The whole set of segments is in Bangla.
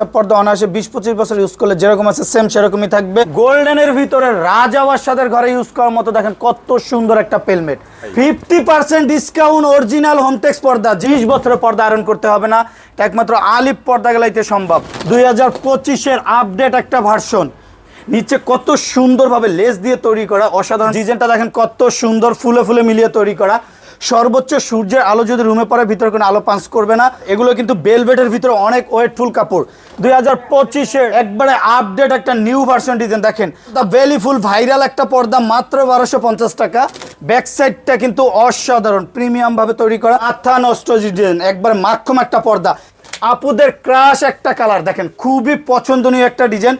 সব পর্দা অনায়াসে বিশ পঁচিশ বছর ইউজ করলে যেরকম আছে সেম সেরকমই থাকবে। গোল্ডেনের ভিতরে রাজাওয়ার ঘরে ইউজ করার মতো দেখেন কত সুন্দর একটা pelmet fifty percent discount original Hometex পর্দা, বিশ বছরের পর্দা আয়রন করতে হবে না। একমাত্র আলিপ পর্দা গেলাইতে সম্ভব। দুই হাজার পঁচিশের আপডেট একটা ভার্সন নিচে কত সুন্দরভাবে লেস দিয়ে তৈরি করা, অসাধারণ ডিজাইনটা দেখেন কত সুন্দর, ফুলে ফুলে মিলিয়ে তৈরি করা। সর্বোচ্চ সূর্যের আলো যদি রুমে পড়ে, ভিতরে কোনো আলো পাঞ্চ করবে না। এগুলো কিন্তু বেলভেটের ভিতরে অনেক ওয়েটফুল কাপড়। দুই হাজার পঁচিশের একবারে আপডেট একটা নিউ ভার্সন ডিজাইন দেখেন। দ্য ভেলি ফুল ভাইরাল একটা পর্দা মাত্র বারোশো পঞ্চাশ টাকা। ব্যাক সাইডটা কিন্তু অসাধারণ প্রিমিয়াম ভাবে তৈরি করা। আথা নষ্ট ডিজাইন একবার মাক্ষম একটা পর্দা। আপুদের ক্রাশ একটা কালার দেখেন, খুবই পছন্দনীয় একটা ডিজাইন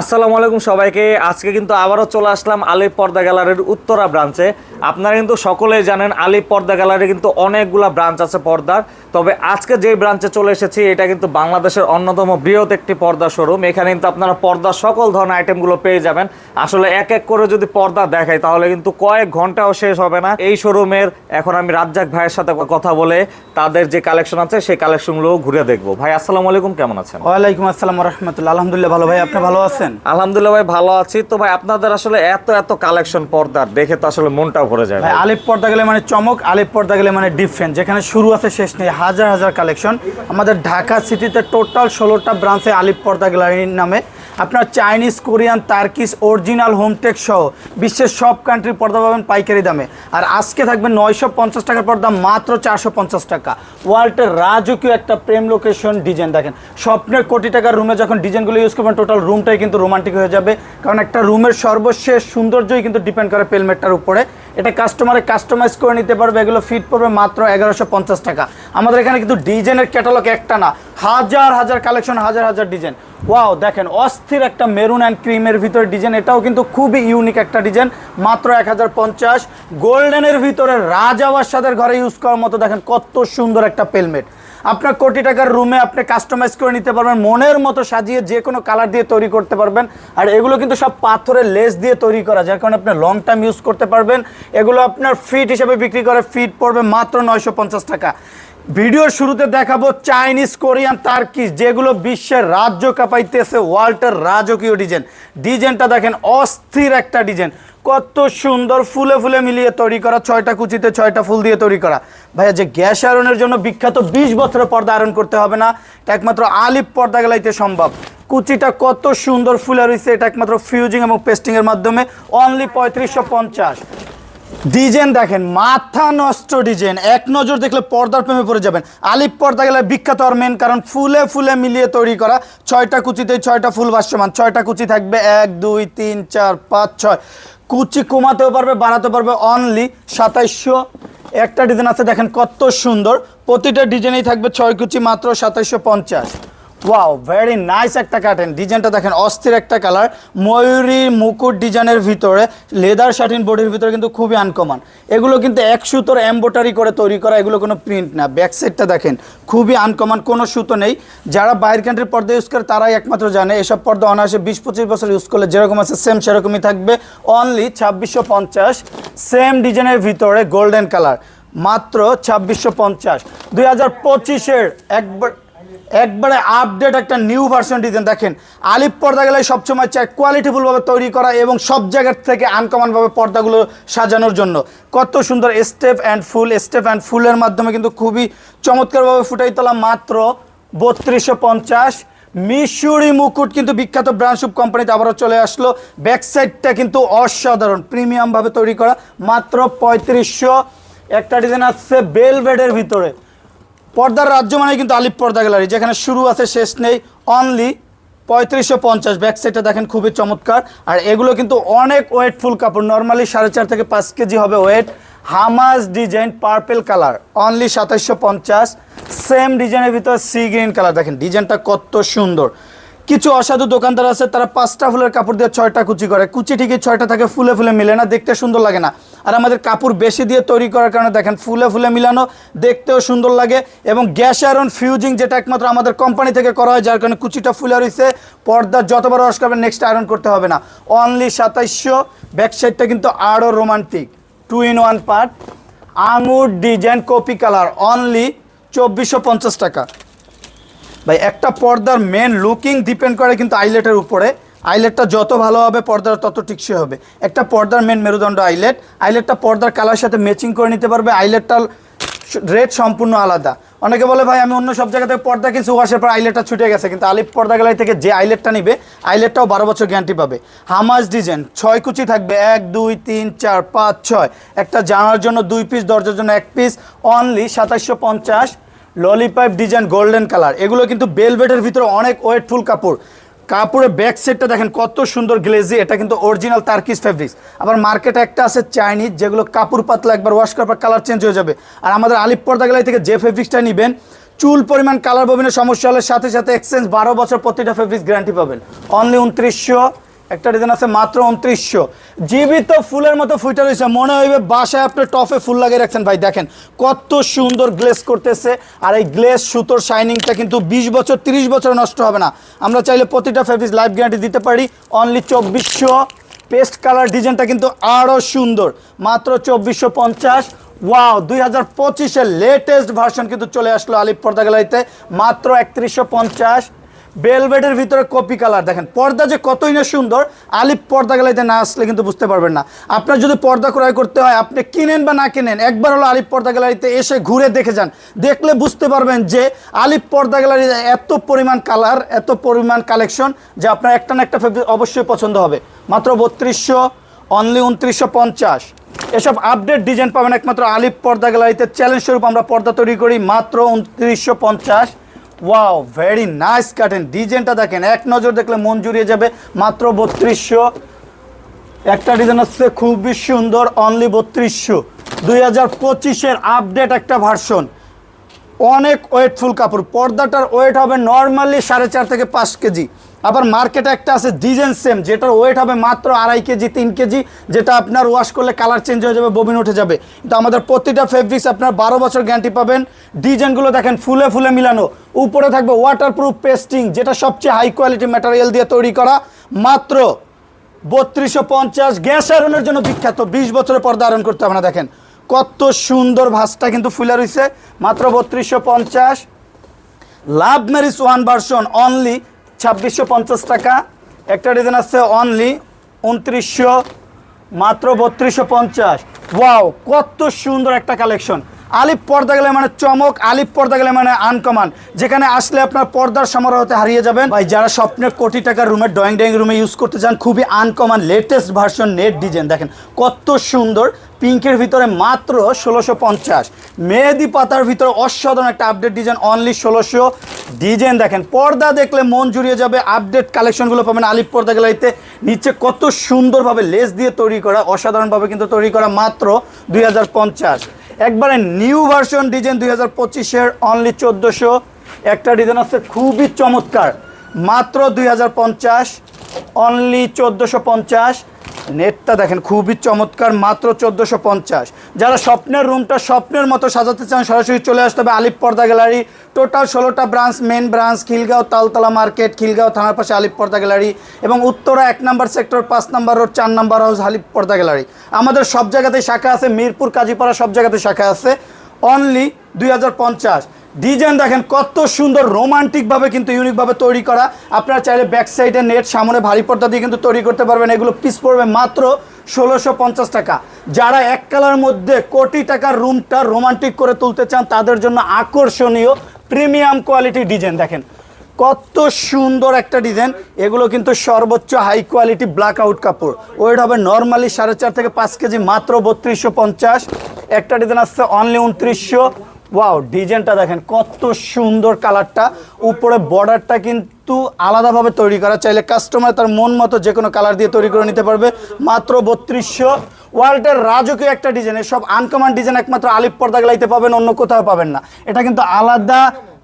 আসসালামু আলাইকুম সবাইকে। আজকে কিন্তু আবারও চলে আসলাম আলিপ পর্দা গ্যালারির উত্তরা ব্রাঞ্চে। আপনারা কিন্তু সকলেই জানেন আলিপ পর্দা গ্যালারি কিন্তু অনেকগুলা ব্রাঞ্চ আছে পর্দার। তবে আজকে যে ব্রাঞ্চে চলে এসেছি, এটা কিন্তু বাংলাদেশের অন্যতম বৃহৎ একটি পর্দা শোরুম। এখানে কিন্তু আপনারা পর্দার সকল ধরনের আইটেমগুলো পেয়ে যাবেন। আসলে এক এক করে যদি পর্দা দেখাই, তাহলে কিন্তু কয়েক ঘন্টাও শেষ হবে না। এই শোরুমের, এখন আমি রাজ্জাক ভাইয়ের সাথে কথা বলে তাদের যে কালেকশন আছে, সেই কালেকশনগুলো ঘুরে দেখব। ভাই, আসসালামু আলাইকুম, কেমন আছেন? ওয়ালাইকুম আসসালাম রহমতুল্লাহ। আলহামদুলিল্লাহ ভালো, ভাই, আপনি ভালো আছেন? আলহামদুলিল্লাহ ভাই ভালো আছি। তো ভাই আপনাদের আসলে এত এত কালেকশন পর্দার দেখে তো আসলে মনটাও ভরে যায় ভাই আলিফ আলিপ পর্দা গেলে মানে চমক আলিপ পর্দা গেলে মানে ডিফেন্স যেখানে শুরু আছে শেষ নেই হাজার হাজার কালেকশন। আমাদের ঢাকা সিটিতে টোটাল ষোলোটা ব্রাঞ্চে আলিপ পর্দা গ্যালারির নামে আপনার Chinese Korean Turkish original Hometex সহ বিশ্বের সব কান্ট্রির পর্দা পাবেন পাইকারি দামে। আর আজকে থাকবে নয়শো পঞ্চাশ টাকার পর্দা, মাত্র চারশো পঞ্চাশ টাকা। ওয়ার্ল্ডের রাজকীয় একটা প্রেম লোকেশন ডিজাইন দেখেন। স্বপ্নের কোটি টাকার রুমে যখন ডিজাইনগুলো ইউজ করবেন টোটাল রুমটাই কিন্তু রোমান্টিক হয়ে যাবে। কারণ একটা রুমের সর্বশেষ সৌন্দর্যই কিন্তু ডিপেন্ড করে পেলমেটটার উপরে। এটা কাস্টমারে কাস্টমাইজ করে নিতে পারবে। এগুলো ফিট পড়বে মাত্র এগারোশো পঞ্চাশ টাকা। আমাদের এখানে কিন্তু ডিজাইনের ক্যাটালগ একটা না, হাজার হাজার কালেকশন হাজার হাজার ডিজাইন ওয়াও দেখেন, অস্থির একটা মেরুন অ্যান্ড ক্রিমের ভিতরে ডিজাইন এটাও কিন্তু খুবই ইউনিক একটা ডিজাইন মাত্র এক হাজার পঞ্চাশ গোল্ডেনের ভিতরে রাজাওয়ার সাদের ঘরে ইউজ করার মতো দেখেন কত সুন্দর একটা পেলমেট আপনার কোটি টাকার রুমে আপনি কাস্টমাইজ করে নিতে পারবেন, মনের মতো সাজিয়ে যে কোনো কালার দিয়ে তৈরি করতে পারবেন। আর এগুলো কিন্তু সব পাথরের লেস দিয়ে তৈরি করা, যার কারণে আপনি লং টাইম ইউজ করতে পারবেন। এগুলো আপনার ফিট হিসেবে বিক্রি করে ফিট পড়বে মাত্র নয়শো পঞ্চাশ টাকা। ভিডিওর শুরুতে দেখাবো চাইনিজ কোরিয়ান তার্কিস যেগুলো বিশ্বের রাজ্য কাঁপাইতেছে ওয়ার্ল্ডের রাজকীয় ডিজাইন ডিজাইনটা দেখেন, অস্থির একটা ডিজাইন কত সুন্দর ফুলে ফুলে মিলিয়ে তৈরি করা, ছয়টা কুচিতে ছয়টা ফুল দিয়ে তৈরি করা। ভাইয়া, যে গ্যাস আয়রনের জন্য বিখ্যাত বিশ বছরের পর্দা আয়রন করতে হবে না একমাত্র আলিপ পর্দা গেলাইতে সম্ভব। কুচিটা কত সুন্দর ফুলে রয়েছে, এটা একমাত্র ফিউজিং এবং পেস্টিং এর মাধ্যমে অনলি পঁয়ত্রিশশো পঞ্চাশ। ডিজাইন দেখেন, মাথা নষ্ট ডিজাইন, এক নজর দেখলে পর্দার প্রেমে পড়ে যাবেন। আলিপ পর্দা গেলে বিখ্যাত আর মেন কারণ, ফুলে ফুলে মিলিয়ে তৈরি করা, ছয়টা কুচিতে ছয়টা ফুল ভাষ্যমান ছয়টা কুচি থাকবে এক, দুই, তিন, চার, পাঁচ, ছয়। কুচি কমাতেও পারবে বাড়াতে পারবে অনলি সাতাইশশো। একটা ডিজাইন আছে, দেখেন কত সুন্দর। প্রতিটা ডিজাইনেই থাকবে ছয় কুচি মাত্র সাতাইশশো পঞ্চাশ। ওয়াও ভেরি নাইস একটা কাটেন ডিজাইনটা দেখেন, অস্থির একটা কালার ময়ূরী মুকুট ডিজাইনের ভিতরে লেদার শার্টিন বডির ভিতরে কিন্তু খুবই আনকমন এগুলো কিন্তু এক সুতোর এম্বোটারি করে তৈরি করা, এগুলো কোনো প্রিন্ট না। ব্যাক সাইডটা দেখেন, খুবই আনকমন কোনো সুতো নেই। যারা বাইরের কান্ট্রির পর্দা ইউজ করে, তারাই একমাত্র জানে, এসব পর্দা অনায়াসে বিশ পঁচিশ বছর ইউজ করলে যেরকম আছে সেম সেরকমই থাকবে। অনলি ছাব্বিশশো পঞ্চাশ সেম ডিজাইনের ভিতরে গোল্ডেন কালার মাত্র ছাব্বিশশো পঞ্চাশ। দুই হাজার পঁচিশের একবার একবারে আপডেট একটা নিউ ভার্সন ডিজাইন দেখেন আলিপ পর্দা গেলে সবসময় চাই কোয়ালিটিফুলভাবে তৈরি করা এবং সব জায়গার থেকে আনকমনভাবে পর্দাগুলো সাজানোর জন্য। কত সুন্দর স্টেপ অ্যান্ড ফুল স্টেপ অ্যান্ড ফুলের মাধ্যমে কিন্তু খুবই চমৎকারভাবে ফুটাই তোলা মাত্র বত্রিশশো পঞ্চাশ। মিশুরি মুকুট কিন্তু বিখ্যাত ব্রান্ডশুপ কোম্পানিতে আবারও চলে আসলো। ব্যাক সাইডটা কিন্তু অসাধারণ প্রিমিয়ামভাবে তৈরি করা, মাত্র পঁয়ত্রিশশো। একটা ডিজাইন আসছে বেলভেডের ভিতরে। পর্দার রাজ্য মানে কিন্তু আলিপ পর্দা গ্যালারি, যেখানে শুরু আছে, শেষ নেই অনলি পঁয়ত্রিশশো পঞ্চাশ ব্যাক সাইডটা দেখেন খুবই চমৎকার। আর এগুলো কিন্তু অনেক ওয়েটফুল কাপড় নর্মালি সাড়ে চার থেকে পাঁচ কেজি হবে ওয়েট। হামাজ ডিজাইন পার্পেল কালার অনলি সাতাশশো পঞ্চাশ। সেম ডিজাইনের ভিতর সি গ্রিন কালার দেখেন ডিজাইনটা কত সুন্দর। কিছু অসাধু দোকানদার আছে, তারা পাঁচটা ফুলের কাপড় দিয়ে ছয়টা কুচি করে। কুচি ঠিকই ছয়টা থাকে, ফুলে ফুলে মিলে না, দেখতে সুন্দর লাগে না। আর আমাদের কাপড় বেশি দিয়ে তৈরি করার কারণে দেখেন, ফুলে ফুলে মিলানো, দেখতেও সুন্দর লাগে এবং গ্যাস আয়রন ফিউজিং যেটা একমাত্র আমাদের কোম্পানি থেকে করা হয়, যার কারণে কুচিটা ফুলে রয়েছে পর্দা যতবার রস করবেন নেক্সট আয়রন করতে হবে না। অনলি সাতাইশশো ব্যাকসাইডটা কিন্তু আরও romantic two in one part আঙুর ডিজাইন কপি কালার অনলি চব্বিশশো টাকা। ভাই, একটা পর্দার মেন লুকিং ডিপেন্ড করে কিন্তু আইলেটের উপরে। আইলেটটা যত ভালো হবে পর্দার তত টিকসই হবে। একটা পর্দার মেন মেরুদণ্ড আইলেট আইলেটটা পর্দার কালার সাথে ম্যাচিং করে নিতে পারবে আইলেটটা রেট সম্পূর্ণ আলাদা। অনেকে বলে, ভাই, আমি অন্য সব জায়গা থেকে পর্দা কিছু ওয়াশের পর আইলেটটা ছুটে গেছে। কিন্তু আলিপ পর্দা গেলাই থেকে যে আইলেটটা নিবে আইলেটটাও বারো বছর গ্যারান্টি পাবে। হামাজ ডিজাইন, ছয় কুচি থাকবে, এক, দুই, তিন, চার, পাঁচ, ছয়। একটা জানার জন্য দুই পিস দরজার জন্য এক পিস অনলি সাতাশশো পঞ্চাশ। Lollipop design golden colour. এগুলো কিন্তু বেলভেটের ভিতরে অনেক ওয়েটফুল কাপড়। কাপড়ের ব্যাক সেটটা দেখেন কত সুন্দর গ্লেজি, এটা কিন্তু অরিজিনাল তার্কিস ফেব্রিক্স আবার মার্কেটে একটা আছে চাইনিজ যেগুলো কাপড় পাতলা একবার ওয়াশ করার পর কালার চেঞ্জ হয়ে যাবে। আর আমাদের আলিপ পর্দা গেলাই থেকে যে ফেব্রিক্সটা নেবেন, চুল পরিমাণ কালার ববিনের সমস্যা হলে সাথে সাথে এক্সচেঞ্জ বারো বছর প্রতিটা ফেব্রিক্স গ্যারান্টি পাবেন। অনলি উনত্রিশশো একটা ডিজাইন আছে মাত্র উনত্রিশশো। জীবিত ফুলের মতো ফুইটা রয়েছে। মনে হইবে বাসায় আপনি টফে ফুল লাগিয়ে রাখছেন। ভাই, দেখেন, কত সুন্দর গ্লেস করতেছে। আর এই গ্লেস সুতোর শাইনিংটা কিন্তু বিশ বছর, তিরিশ বছর নষ্ট হবে না। আমরা চাইলে প্রতিটা ফেব্রিক্স লাইফ গ্যারান্টি দিতে পারি। অনলি চব্বিশশো। পেস্ট কালার ডিজাইনটা কিন্তু আরও সুন্দর। মাত্র চব্বিশশো পঞ্চাশ। ওয়াও দুই হাজার পঁচিশের লেটেস্ট ভার্সন কিন্তু চলে আসলো আলিপ পর্দা গ্যালারিতে। মাত্র একত্রিশশো পঞ্চাশ। বেলভেটের ভিতরে কপি কালার দেখেন, পর্দা যে কতই না সুন্দর, আলিপ পর্দা গ্যালারিতে না আসলে কিন্তু বুঝতে পারবেন না। আপনার যদি পর্দা ক্রয় করতে হয়, আপনি কিনেন বা না কিনেন, একবার হলো আলিপ পর্দা গ্যালারিতে এসে ঘুরে দেখে যান। দেখলে বুঝতে পারবেন যে আলিপ পর্দা গ্যালারিতে এত পরিমাণ কালার এত পরিমাণ কালেকশন যে আপনার একটা না একটা অবশ্যই পছন্দ হবে। মাত্র বত্রিশশো অনলি উনত্রিশশো পঞ্চাশ। এসব আপডেট ডিজাইন পাবেন একমাত্র আলিপ পর্দা গ্যালারিতে চ্যালেঞ্জ স্বরূপ আমরা পর্দা তৈরি করি মাত্র উনত্রিশশো পঞ্চাশ। ওয়াও ভেরি নাইস কাটেন ডিজাইনটা দেখেন। এক নজর দেখলে মন জুড়িয়ে যাবে। মাত্র বত্রিশশো। একটা ডিজাইন হচ্ছে খুবই সুন্দর অনলি বত্রিশশো। দুই হাজার পঁচিশের আপডেট একটা ভার্সন অনেক ওয়েটফুল কাপড়। পর্দাটার ওয়েট হবে নর্মালি সাড়ে চার থেকে পাঁচ কেজি। আবার মার্কেটে একটা আছে ডিজাইন সেম, যেটার ওয়েট হবে মাত্র আড়াই কেজি, তিন কেজি, যেটা আপনার ওয়াশ করলে কালার চেঞ্জ হয়ে যাবে, ববিন উঠে যাবে। কিন্তু আমাদের প্রতিটা ফেব্রিক্স আপনার বারো বছর গ্যারান্টি পাবেন। ডিজাইনগুলো দেখেন ফুলে ফুলে মিলানো। উপরে থাকবে ওয়াটারপ্রুফ পেস্টিং যেটা সবচেয়ে হাই কোয়ালিটি ম্যাটেরিয়াল দিয়ে তৈরি করা। মাত্র বত্রিশশো পঞ্চাশ। গ্যাস আয়রনের জন্য বিখ্যাত। বিশ বছরের পর্দা আয়রন করতে হবে না, দেখেন। কত সুন্দর ভাসটা কিন্তু ফুলে রয়েছে। মাত্র বত্রিশশো পঞ্চাশ। Love marriage one version only ছাব্বিশশো পঞ্চাশ টাকা। একটা ডিজাইন আছে অনলি উনত্রিশশো, মাত্র বত্রিশশো পঞ্চাশ। ওয়াও কত সুন্দর একটা কালেকশন আলিপ পর্দা গেলে মানে চমক আলিপ পর্দা গেলে মানে আনকমান যেখানে আসলে আপনার পর্দার সমারোহতে হারিয়ে যাবেন। ভাই, যারা স্বপ্নের কোটি টাকার রুমের ড্রয়িং ড্রয়িং রুমে ইউজ করতে চান, খুবই uncommon latest version net design দেখেন, কত সুন্দর। পিঙ্কের ভিতরে মাত্র ষোলোশো পঞ্চাশ। মেহেদি পাতার ভিতরে অসাধারণ একটা আপডেট ডিজাইন অনলি ষোলোশো ডিজাইন দেখেন, পর্দা দেখলে মন জুড়িয়ে যাবে। আপডেট কালেকশনগুলো পাবেন আলিপ পর্দা গ্যালারিতে নিচে কত সুন্দরভাবে লেস দিয়ে তৈরি করা, অসাধারণভাবে কিন্তু তৈরি করা মাত্র দুই হাজার পঞ্চাশ। একবারে নিউ ভার্সন ডিজাইন দুই হাজার পঁচিশের অনলি চোদ্দোশো। একটা ডিজাইন আছে খুবই চমৎকার। মাত্র দুই হাজার পঞ্চাশ অনলি চোদ্দোশো পঞ্চাশ। নেটটা দেখেন খুবই চমৎকার, মাত্র চোদ্দোশো পঞ্চাশ। যারা স্বপ্নের রুমটা স্বপ্নের মতো সাজাতে চান, সরাসরি চলে আসতে হবে আলিপ পর্দা গ্যালারি। টোটাল ষোলোটা branch main branch, Khilgaon Taltala market, Khilgaon থানার পাশে আলিপ পর্দা গ্যালারি এবং উত্তরা এক নম্বর সেক্টর, পাঁচ নম্বর রোড, চার নম্বর হাউস, আলিপ পর্দা গ্যালারি। আমাদের সব জায়গাতেই শাখা আছে, মিরপুর, কাজীপাড়া সব জায়গাতে শাখা আছে। অনলি দুই হাজার পঞ্চাশ। ডিজাইন দেখেন, কত সুন্দর রোমান্টিকভাবে কিন্তু ইউনিকভাবে তৈরি করা। আপনারা চাইলে ব্যাক সাইডে নেট সামনে ভারী পর্দা দিয়ে কিন্তু তৈরি করতে পারবেন। এগুলো পিস পড়বে মাত্র ষোলোশো পঞ্চাশ টাকা। যারা এক কালার মধ্যে কোটি টাকার রুমটা রোমান্টিক করে তুলতে চান, তাদের জন্য আকর্ষণীয় প্রিমিয়াম কোয়ালিটি ডিজাইন দেখেন। কত সুন্দর একটা ডিজাইন এগুলো কিন্তু সর্বোচ্চ হাই কোয়ালিটি ব্ল্যাক আউট কাপড়। ওয়েট হবে নর্মালি সাড়ে চার থেকে পাঁচ কেজি, মাত্র বত্রিশশো পঞ্চাশ। একটা ডিজাইন আসছে অনলি উনত্রিশশো। ওয়াও ডিজাইনটা দেখেন, কত সুন্দর কালারটা উপরে বর্ডারটা কিন্তু আলাদাভাবে তৈরি করা। চাইলে কাস্টমার তার মন মতো যে কোনো কালার দিয়ে তৈরি করে নিতে পারবে। মাত্র বত্রিশশো। ওয়ার্ল্ডের রাজকীয় একটা ডিজাইন সব আনকমন ডিজাইন একমাত্র আলিপ পর্দা গলাইতে পাবেন, অন্য কোথাও পাবেন না। এটা কিন্তু আলাদা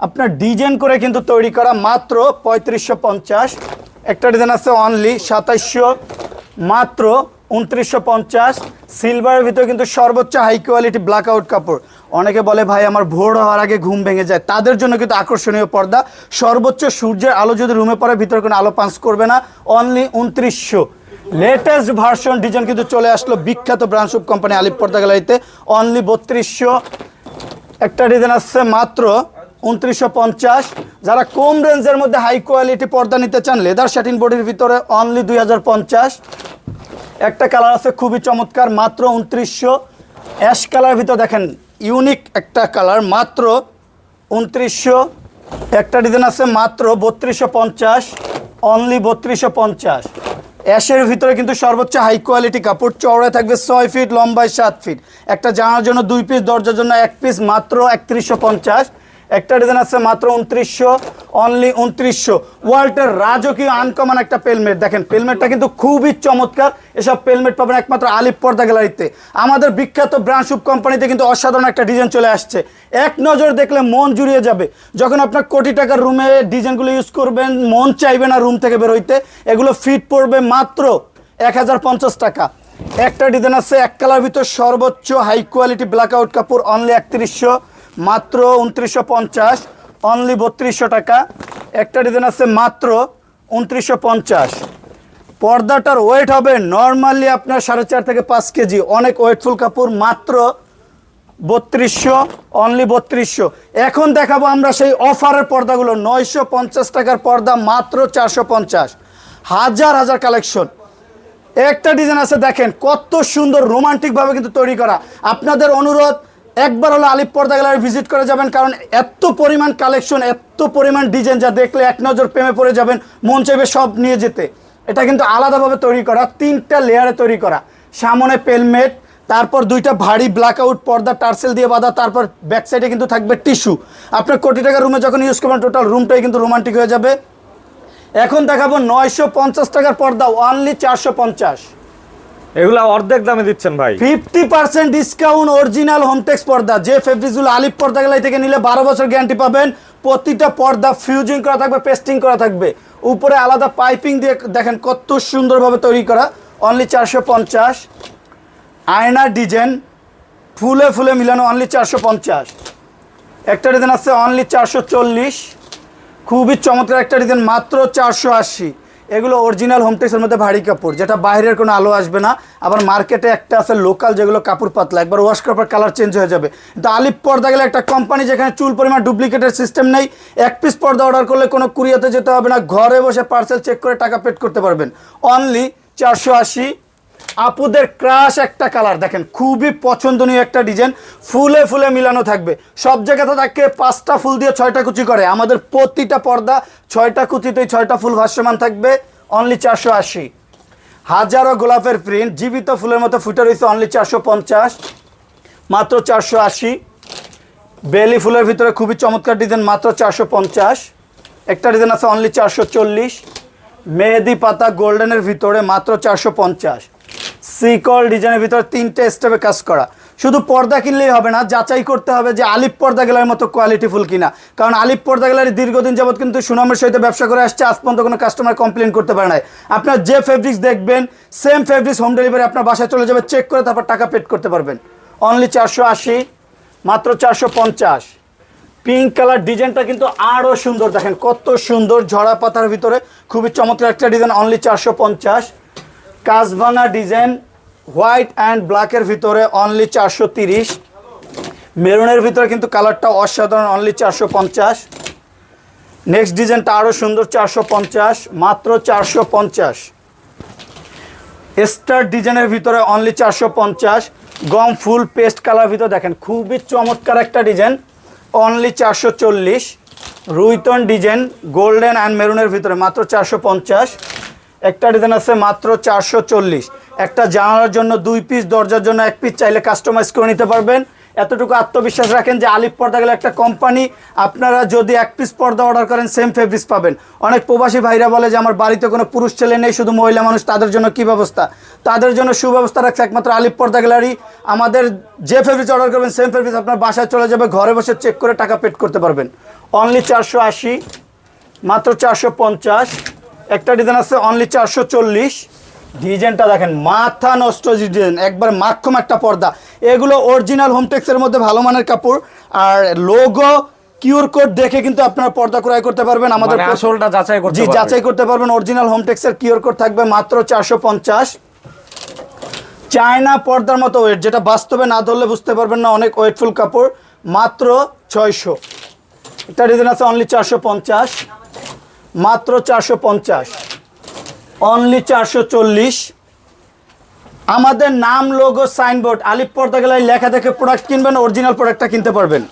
আপনার ডিজাইন করে কিন্তু তৈরি করা। মাত্র পঁয়ত্রিশশো পঞ্চাশ। একটা ডিজাইন আছে অনলি সাতাইশশো। মাত্র উনত্রিশশো পঞ্চাশ সিলভারের ভিতরে কিন্তু সর্বোচ্চ হাই কোয়ালিটি ব্ল্যাক আউট কাপড়। অনেকে বলে, ভাই, আমার ভোর হওয়ার আগে ঘুম ভেঙে যায়। তাদের জন্য কিন্তু আকর্ষণীয় পর্দা। সর্বোচ্চ সূর্যের আলো যদি রুমে পড়ে, ভিতরে কোনো আলো পাঞ্চ করবে না। অনলি উনত্রিশশো। লেটেস্ট ভার্সন ডিজাইন কিন্তু চলে আসলো বিখ্যাত ব্রাঞ্চুপ কোম্পানি আলিপ পর্দা গ্যালারিতে। অনলি বত্রিশশো। একটা ডিজাইন আসছে মাত্র উনত্রিশশো পঞ্চাশ। যারা কম রেঞ্জের মধ্যে হাই কোয়ালিটি পর্দা নিতে চান লেদার শাটিন বডির ভিতরে অনলি দুই হাজার পঞ্চাশ। একটা কালার আছে খুবই চমৎকার, মাত্র উনত্রিশশো। অ্যাশ কালার ভিতর দেখেন, ইউনিক একটা কালার, মাত্র উনত্রিশশো। একটা ডিজাইন আছে মাত্র বত্রিশশো পঞ্চাশ অনলি বত্রিশশো পঞ্চাশ। অ্যাশের ভিতরে কিন্তু সর্বোচ্চ হাই কোয়ালিটি কাপড়, চওড়ায় থাকবে ছয় ফিট লম্বায় সাত ফিট একটা জানার জন্য দুই পিস দরজার জন্য এক পিস মাত্র একত্রিশশো পঞ্চাশ। একটা ডিজাইন আছে মাত্র উনত্রিশশো অনলি উনত্রিশশো। ওয়ার্ল্ডের রাজকীয় আনকমন একটা পেলমেট দেখেন পেলমেটটা কিন্তু খুবই চমৎকার। এসব পেলমেট পাবেন একমাত্র আলিপ পর্দা গ্যালারিতে। আমাদের বিখ্যাত ব্রান্ডশুপ কোম্পানিতে কিন্তু অসাধারণ একটা ডিজাইন চলে আসছে। এক নজর দেখলে মন জুড়িয়ে যাবে। যখন আপনার কোটি টাকার রুমে ডিজাইনগুলো ইউজ করবেন, মন চাইবে না রুম থেকে বেরোইতে এগুলো ফিট পড়বে মাত্র এক হাজার পঞ্চাশ টাকা। একটা ডিজাইন আছে, এক কালার ভিতর সর্বোচ্চ হাই কোয়ালিটি ব্ল্যাক আউট কাপড় অনলি একত্রিশশো। মাত্র উনত্রিশশো পঞ্চাশ অনলি বত্রিশশো টাকা। একটা ডিজাইন আছে মাত্র উনত্রিশশো পঞ্চাশ। পর্দাটার ওয়েট হবে নর্মালি আপনার সাড়ে চার থেকে পাঁচ কেজি। অনেক ওয়েটফুল কাপড়, মাত্র বত্রিশশো অনলি বত্রিশশো। এখন দেখাবো আমরা সেই অফারের পর্দাগুলো। নয়শো পঞ্চাশ টাকার পর্দা, মাত্র চারশো পঞ্চাশ। হাজার হাজার কালেকশন একটা ডিজাইন আছে, দেখেন, কত সুন্দর রোমান্টিকভাবে কিন্তু তৈরি করা। আপনাদের অনুরোধ একবার হলো আলিপ পর্দা গ্যালারি ভিজিট করে যাবেন, কারণ এত পরিমাণ কালেকশন এত পরিমাণ ডিজাইন যা দেখলে এক নজর প্রেমে পড়ে যাবেন, মন চাইবে সব নিয়ে যেতে। এটা কিন্তু আলাদাভাবে তৈরি করা, তিনটা লেয়ারে তৈরি করা। সামনে পেলমেট তারপর দুইটা ভারী ব্ল্যাক আউট পর্দা, টার্সেল দিয়ে বাঁধা, তারপর ব্যাক সাইডে কিন্তু থাকবে টিস্যু আপনার কোটি টাকা রুমে যখন ইউজ করবেন টোটাল রুমটাই কিন্তু রোমান্টিক হয়ে যাবে। এখন দেখাবো নয়শো পঞ্চাশ টাকার পর্দা অনলি চারশো পঞ্চাশ। এগুলা অর্ধেক দামে দিচ্ছেন ভাই। Fifty percent discount original Hometex পর্দা। যে ফেব্রিক্সগুলো আলিপ পর্দা গেলাই থেকে নিলে বারো বছর গ্যারান্টি পাবেন। প্রতিটা পর্দা ফিউজিং করা থাকবে পেস্টিং করা থাকবে। উপরে আলাদা পাইপিং দিয়ে দেখেন কত সুন্দরভাবে তৈরি করা। অনলি চারশো পঞ্চাশ। আয়নার ডিজাইন ফুলে ফুলে মিলানো অনলি চারশো পঞ্চাশ। একটা ডিজাইন আছে অনলি চারশো চল্লিশ। খুবই চমৎকার একটা ডিজাইন মাত্র চারশো আশি। এগুলো অরিজিনাল হোমটেক্সের মধ্যে ভারী কাপড়, যেটা বাইরের কোনো আলো আসবে না। আবার মার্কেটে একটা আছে লোকাল যেগুলো কাপড় পাতলা, একবার ওয়াশ করার পর কালার চেঞ্জ হয়ে যাবে। কিন্তু আলিপ পর্দা গেলে একটা কোম্পানি যেখানে চুল পরিমাণ ডুপ্লিকেটের সিস্টেম নেই, এক পিস পর্দা অর্ডার করলে কোনো কুরিয়াতে যেতে হবে না, ঘরে বসে পার্সেল চেক করে টাকা পেড করতে পারবেন। অনলি চারশো আশি আপুদের ক্রাশ একটা কালার দেখেন, খুবই পছন্দনীয় একটা ডিজাইন ফুলে ফুলে মিলানো থাকবে। সব জায়গাতে থাকে পাঁচটা ফুল দিয়ে ছয়টা কুচি করে। আমাদের প্রতিটা পর্দা ছয়টা কুচিতেই ছয়টা ফুল ভাষ্যমান থাকবে অনলি চারশো আশি। হাজারো গোলাপের প্রিন্ট জীবিত ফুলের মতো ফুটে রয়েছে অনলি চারশো পঞ্চাশ, মাত্র চারশো আশি। বেলি ফুলের ভিতরে খুবই চমৎকার ডিজাইন মাত্র চারশো পঞ্চাশ। একটা ডিজাইন আছে অনলি চারশো চল্লিশ। মেহেদি পাতা গোল্ডেনের ভিতরে মাত্র চারশো পঞ্চাশ। সিকল ডিজাইনের ভিতরে তিনটে স্টেপে কাজ করা। শুধু পর্দা কিনলেই হবে না, যাচাই করতে হবে যে আলিপ পর্দা গেলার মতো কোয়ালিটিফুল কিনা। কারণ আলিপ পর্দা গেলারি দীর্ঘদিন যাবত কিন্তু সুনামের সহিত ব্যবসা করে আসছে, আজ পর্যন্ত কোনো কাস্টমার কমপ্লেন করতে পারে নাই। আপনার যে ফেব্রিক্স দেখবেন সেম ফেব্রিক্স হোম ডেলিভারি আপনার বাসায় চলে যাবে চেক করে তারপর টাকা পেড করতে পারবেন। অনলি চারশো আশি, মাত্র চারশো পঞ্চাশ। পিঙ্ক কালার ডিজাইনটা কিন্তু আরও সুন্দর, দেখেন কত সুন্দর ঝরা পাতার ভিতরে, খুবই চমৎকার একটা ডিজাইন অনলি চারশো পঞ্চাশ। কাজভাঙা ডিজাইন হোয়াইট অ্যান্ড ব্ল্যাকের ভিতরে অনলি চারশো তিরিশ। মেরুনের ভিতরে কিন্তু কালারটা অসাধারণ অনলি চারশো পঞ্চাশ। নেক্সট ডিজাইনটা আরও সুন্দর, চারশো পঞ্চাশ, মাত্র চারশো পঞ্চাশ। স্টার ডিজাইনের ভিতরে অনলি চারশো পঞ্চাশ। গম, ফুল, পেস্ট কালার ভিতরে দেখেন, খুবই চমৎকার একটা ডিজাইন অনলি চারশো চল্লিশ। রুইতন ডিজাইন গোল্ডেন অ্যান্ড মেরুনের ভিতরে মাত্র চারশো পঞ্চাশ। একটা ডিজাইন আছে মাত্র চারশো চল্লিশ। একটা জানালার জন্য দুই পিস দরজার জন্য এক পিস চাইলে কাস্টমাইজ করে নিতে পারবেন। এতটুকু আত্মবিশ্বাস রাখেন যে আলিপ পর্দা গেলে একটা কোম্পানি আপনারা যদি এক পিস পর্দা অর্ডার করেন সেম ফেব্রিক্স পাবেন। অনেক প্রবাসী ভাইরা বলে যে আমার বাড়িতে কোনো পুরুষ ছেলে নেই, শুধু মহিলা মানুষ, তাদের জন্য কি ব্যবস্থা? তাদের জন্য সুব্যবস্থা রাখছে একমাত্র আলিপ পর্দা গ্যালারি। আমাদের যে ফেব্রিক্স অর্ডার করবেন সেম ফেব্রিক্স আপনার বাসায় চলে যাবে, ঘরে বসে চেক করে টাকা পেড করতে পারবেন। অনলি চারশো আশি, মাত্র চারশো পঞ্চাশ। একটা ডিজাইন আছে অনলি চারশো চল্লিশ। ডিজাইনটা দেখেন মাথা নষ্ট ডিজাইন একবার মাক্ষম একটা পর্দা। এগুলো অরিজিনাল হোমটেক্সের মধ্যে ভালো মানের কাপড় আর লোগো কিউর কোড দেখে কিন্তু আপনারা পর্দা ক্রয় করতে পারবেন আমাদের মানে আসলটা যাচাই করতে জি যাচাই করতে পারবেন অরিজিনাল হোমটেক্সের কিউর কোড থাকবে মাত্র চারশো পঞ্চাশ। চায়না পর্দার মতো ওয়েট যেটা বাস্তবে না ধরলে বুঝতে পারবেন না অনেক ওয়েটফুল কাপড় মাত্র ছয়শো। একটা ডিজাইন আছে অনলি চারশো পঞ্চাশ। মাত্র চারশো পঞ্চাশ। অনলি চারশো চল্লিশ। আমাদের নাম লোগো সাইনবোর্ড আলিপ পর্দা গেলায় লেখা দেখে প্রোডাক্ট কিনবেন অরিজিনাল প্রোডাক্টটা কিনতে পারবেন।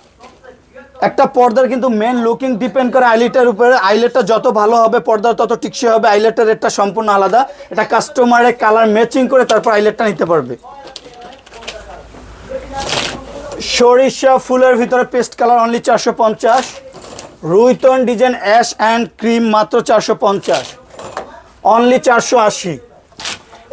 একটা পর্দার কিন্তু মেন লুকিং ডিপেন্ড করে আইলেটের উপরে। আইলেটটা যত ভালো হবে পর্দার তত টিকসই হবে আইলেটের রেটটা সম্পূর্ণ আলাদা। এটা কাস্টমারের কালার ম্যাচিং করে তারপর আইলেটটা নিতে পারবে। সরিষা ফুলের ভিতরে পেস্ট কালার অনলি চারশো পঞ্চাশ। রুইতন ডিজাইন অ্যাশ অ্যান্ড ক্রিম মাত্র চারশো পঞ্চাশ। অনলি চারশো আশি।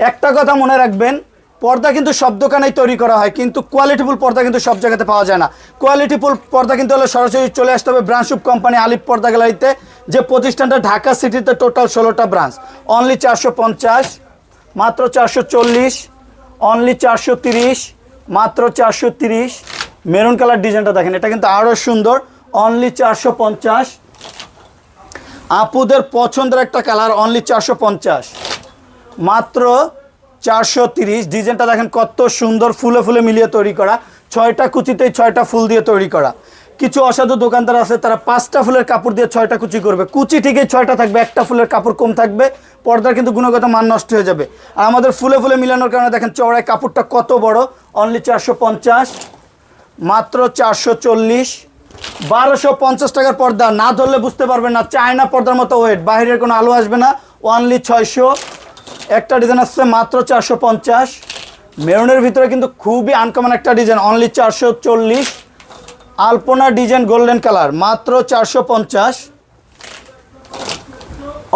একটা কথা মনে রাখবেন, পর্দা কিন্তু সব দোকানেই তৈরি করা হয়, কিন্তু কোয়ালিটিফুল পর্দা কিন্তু সব জায়গাতে পাওয়া যায় না। কোয়ালিটিফুল পর্দা কিন্তু হলে সরাসরি চলে আসতে হবে ব্রাঞ্চুপ কোম্পানি আলিপ পর্দা গ্যালারিতে যে প্রতিষ্ঠানটা ঢাকা সিটিতে টোটাল ষোলোটা ব্রাঞ্চ অনলি চারশো পঞ্চাশ, মাত্র চারশো চল্লিশ অনলি চারশো তিরিশ, মাত্র চারশো তিরিশ। মেরুন কালার ডিজাইনটা দেখেন, এটা কিন্তু আরও সুন্দর। অনলি চারশো পঞ্চাশ। আপুদের পছন্দের একটা কালার অনলি চারশো পঞ্চাশ। মাত্র চারশো তিরিশ। ডিজাইনটা দেখেন কত সুন্দর ফুলে ফুলে মিলিয়ে তৈরি করা। ছয়টা কুচিতেই ছয়টা ফুল দিয়ে তৈরি করা। কিছু অসাধু দোকানদার আছে, তারা পাঁচটা ফুলের কাপড় দিয়ে ছয়টা কুচি করবে। কুচি ঠিকই ছয়টা থাকবে, একটা ফুলের কাপড় কম থাকবে। পর্দার কিন্তু গুণগত মান নষ্ট হয়ে যাবে। আর আমাদের ফুলে ফুলে মিলানোর কারণে দেখেন চওড়ায় কাপড়টা কত বড়। অনলি চারশো পঞ্চাশ। মাত্র চারশো চল্লিশ। বারোশো পঞ্চাশ টাকার পর্দা। না ধরলে বুঝতে পারবেন না, চায়না পর্দার মতো ওয়েট বাহিরের কোনো আলো আসবে না। ওয়ানলি ছয়শো। একটা ডিজাইন আসছে মাত্র চারশো পঞ্চাশ। মেরুনের ভিতরে কিন্তু খুবই আনকমন একটা ডিজাইন অনলি চারশো চল্লিশ। আলপনা ডিজাইন গোল্ডেন কালার মাত্র চারশো পঞ্চাশ।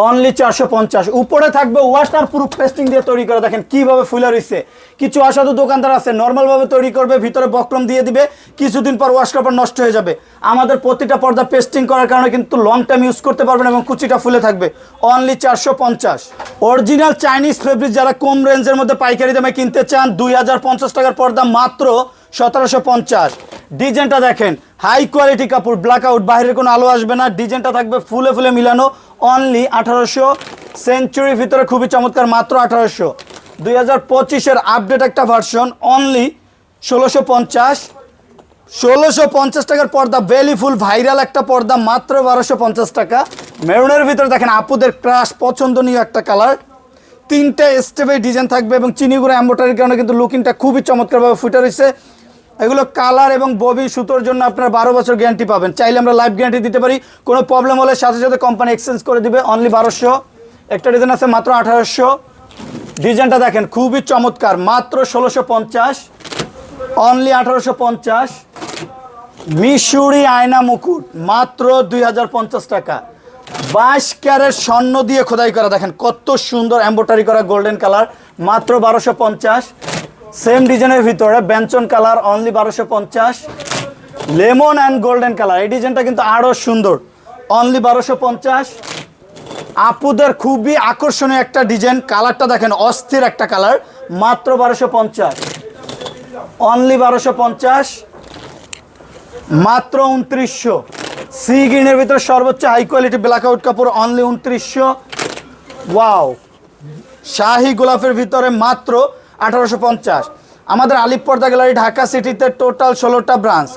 অনলি চারশো পঞ্চাশ। উপরে থাকবে ওয়াটার প্রুফ পেস্টিং দিয়ে তৈরি করে। দেখেন কীভাবে ফুলে রয়েছে কিছু অসাধু দোকানদার আছে, নর্মালভাবে তৈরি করবে, ভিতরে বক্রম দিয়ে দিবে। কিছুদিন পর ওয়াশ কাপড় নষ্ট হয়ে যাবে। আমাদের প্রতিটা পর্দা পেস্টিং করার কারণে কিন্তু লং টাইম ইউজ করতে পারবেন এবং কুচিটা ফুলে থাকবে। অনলি চারশো পঞ্চাশ। অরিজিনাল চাইনিজ ফেব্রিক যারা কম রেঞ্জের মধ্যে পাইকারি দামে কিনতে চান, দুই হাজার পঞ্চাশ টাকার পর্দা মাত্র সতেরোশো পঞ্চাশ। ডিজাইনটা দেখেন হাই কোয়ালিটি কাপড় ব্ল্যাক আউট বাইরের কোনো আলো আসবে না। ডিজাইনটা থাকবে ফুলে ফুলে মিলানো। অনলি আঠারোশো সেঞ্চুরির ভিতরে খুবই চমৎকার, মাত্র আঠারোশো। দুই হাজার পঁচিশের আপডেট একটা ভার্সন অনলি ষোলোশো পঞ্চাশ। ষোলোশো পঞ্চাশ টাকার পর্দা বেলি ফুল ভাইরাল একটা পর্দা, মাত্র বারোশো পঞ্চাশ টাকা। মেরুনের ভিতরে দেখেন, আপুদের ক্রাশ পছন্দনীয় একটা কালার তিনটে স্টেপে ডিজাইন থাকবে এবং চিনিগুলো এম্বোটারির কারণে কিন্তু লুকিংটা খুবই চমৎকারভাবে ফুটে রয়েছে। এগুলো কালার এবং ববি সুতোর জন্য আপনার বারো বছর গ্যারান্টি পাবেন। চাইলে আমরা লাইফ গ্যারান্টি দিতে পারি। কোনো প্রবলেম হলে সাথে সাথে কোম্পানি এক্সচেঞ্জ করে দিবে। অনলি বারোশো। একটা ডিজাইন আছে মাত্র আঠারোশো। ডিজাইনটা দেখেন, খুবই চমৎকার। মাত্র ষোলোশো পঞ্চাশ। অনলি আঠারোশো পঞ্চাশ। মিশুরি আয়না মুকুট, মাত্র দুই হাজার পঞ্চাশ টাকা। বাইশ ক্যারেট স্বর্ণ দিয়ে খোদাই করা। দেখেন, কত সুন্দর এম্বোটারি করা গোল্ডেন কালার মাত্র বারোশো পঞ্চাশ। সেম ডিজাইনের ভিতরে ব্যঞ্চন কালার অনলি বারোশো পঞ্চাশ। লেমন অ্যান্ড গোল্ডেন কালার এই ডিজাইনটা কিন্তু আরও সুন্দর। অনলি বারোশো পঞ্চাশ। আপুদের খুবই আকর্ষণীয় একটা ডিজাইন কালারটা দেখেন, অস্থির একটা কালার মাত্র বারোশো পঞ্চাশ। অনলি বারোশো পঞ্চাশ। মাত্র উনত্রিশশো। সি গ্রিনের ভিতরে সর্বোচ্চ হাই কোয়ালিটি ব্ল্যাক আউট কাপড় অনলি উনত্রিশশো। ওয়াও শাহি গোলাপের ভিতরে মাত্র আঠারোশো পঞ্চাশ। আমাদের আলিপর্দা গ্যালারি ঢাকা সিটিতে টোটাল ষোলোটা branch.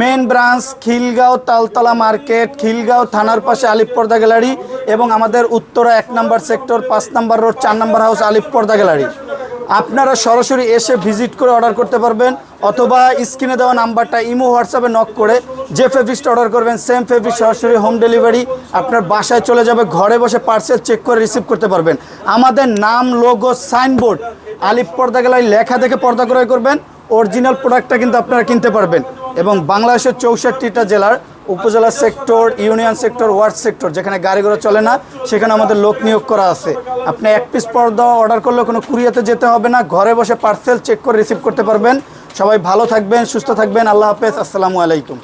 Main branch Khilgaon Taltala market, Khilgaon থানার পাশে আলিপ পর্দা গ্যালারি এবং আমাদের উত্তরা এক নম্বর সেক্টর, পাঁচ নম্বর রোড, চার নম্বর হাউস আলিপ পর্দা গ্যালারি। আপনারা সরাসরি এসে ভিজিট করে অর্ডার করতে পারবেন, অথবা স্ক্রিনে দেওয়া নাম্বারটা ইমো হোয়াটসঅ্যাপে নক করে যে ফেব্রিক্সটা অর্ডার করবেন সেম ফেব্রিক সরাসরি হোম ডেলিভারি আপনার বাসায় চলে যাবে, ঘরে বসে পার্সেল চেক করে রিসিভ করতে পারবেন। আমাদের নাম লোগো সাইনবোর্ড আলিপ পর্দা গেলায় লেখা দেখে পর্দা ক্রয় করবেন অরিজিনাল প্রোডাক্টটা কিন্তু আপনারা কিনতে পারবেন। এবং বাংলাদেশের চৌষট্টিটা জেলার উপজেলা sector, union sector, ward sector, যেখানে গাড়ি ঘোড়া চলে না, সেখানে আমাদের লোক নিয়োগ করা আছে। আপনি এক পিস পর্দা অর্ডার করলে কোনো কুরিয়াতে যেতে হবে না, ঘরে বসে পার্সেল চেক করে রিসিভ করতে পারবেন। সবাই ভালো থাকবেন, সুস্থ থাকবেন, আল্লাহ হাফেজ, আসসালামু আলাইকুম।